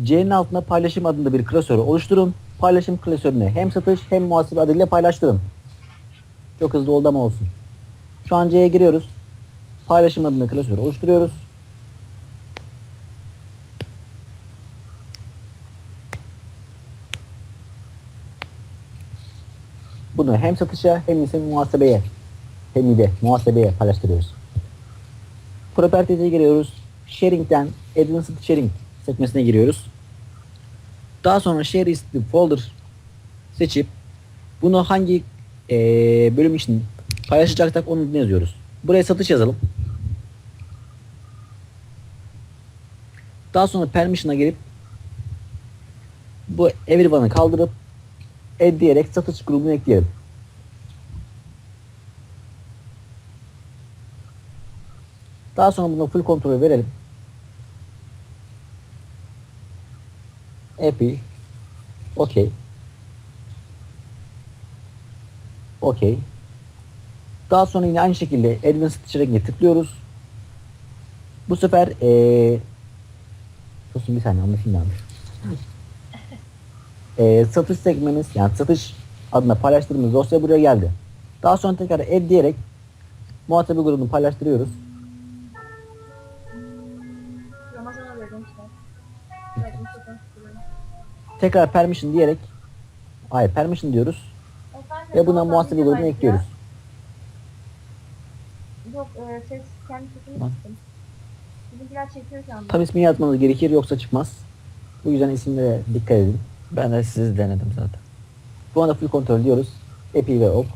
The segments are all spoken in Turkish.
C'nin altında paylaşım adında bir klasörü oluşturun. Paylaşım klasörüne hem satış hem muhasebe adıyla paylaştırın. Çok hızlı oldu ama olsun. Şu an C'ye giriyoruz. Paylaşım adında klasörü oluşturuyoruz. Bunu hem satışa hem ise muhasebeye hem de muhasebeye paylaştırıyoruz. Properties'e giriyoruz. Sharing'den Advanced Sharing sekmesine giriyoruz. Daha sonra Share isimli folder seçip bunu hangi eee, bölüm için paylaşacaksak onun adını yazıyoruz. Buraya satış yazalım. Daha sonra permission'a gelip bu everyone'ı kaldırıp add diyerek satış grubunu ekleyelim. Daha sonra buna full kontrol verelim. Epi. Okey. Okey. Daha sonra yine aynı şekilde Advanced Sharing'e tıklıyoruz. Bu sefer ee, Susun bir saniye anlaşım yanlış. Ee, satış segmemiz yani satış adına paylaştırdığımız dosya buraya geldi. Daha sonra tekrar add diyerek muhatebe grubunu paylaştırıyoruz. Ramazan oluyor Tekrar permission diyerek hayır permission diyoruz Efendim, ve buna muhasebe grubunu ekliyoruz. Yok, e, ses kendi sesini Tamam. kıstım. Bizimkiler çekiyor şu anda. Tam ismini yazmanız gerekir yoksa çıkmaz. Bu yüzden isimlere dikkat edin. Ben de sizi denedim zaten. Bu anda full kontrol diyoruz. Epi ve ok.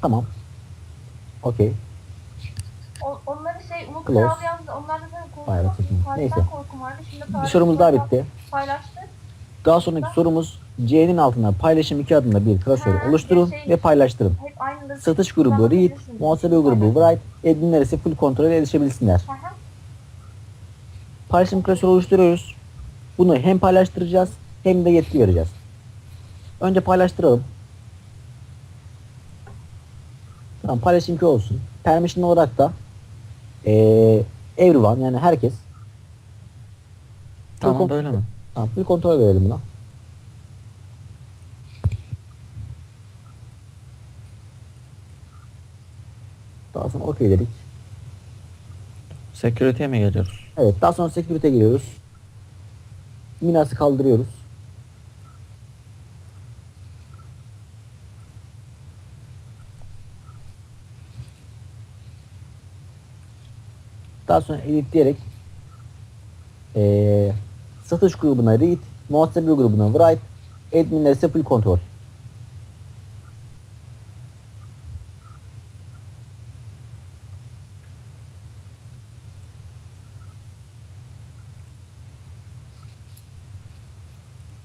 Tamam. Okey. O, onları şey Umut Close. Kral da Hayır, korkum, atayım. tarihten Neyse. korkum vardı. Şimdi Bir sorumuz daha bitti. Paylaştı. Daha sonraki sorumuz C'nin altına paylaşım 2 adında bir klasör Ha, oluşturun şey- ve paylaştırın. Da Satış grubu read, muhasebe grubu write, adminler ise full kontrole erişebilsinler. Aha. Paylaşım klasörü oluşturuyoruz. Bunu hem paylaştıracağız hem de yetki vereceğiz. Önce paylaştıralım. Tamam paylaşım 2 olsun. Permission olarak da eee everyone yani herkes Tamam böyle mi? Tamam, full kontrol verelim buna. Daha sonra okey dedik. Security'ye mi geliyoruz? Evet, daha sonra security'e giriyoruz. Minas'ı kaldırıyoruz. Daha sonra edit diyerek eee satış grubuna read, muhasebe grubuna write, adminler ise full kontrol.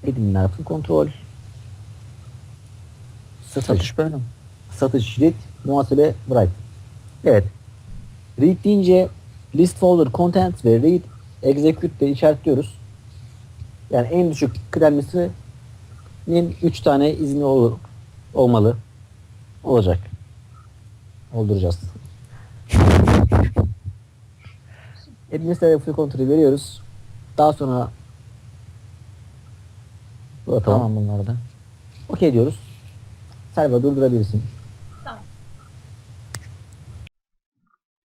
Adminler full kontrol. Satış. Satış böyle mi? satış read, muhasebe write. Evet. Read deyince list folder content ve read execute de işaretliyoruz. Yani en düşük kıdemlisinin 3 tane izni olur, olmalı. Olacak. Olduracağız. Administrative full kontrolü veriyoruz. Daha sonra bu da tamam. Tamam bunlar da. Okey diyoruz. Server durdurabilirsin.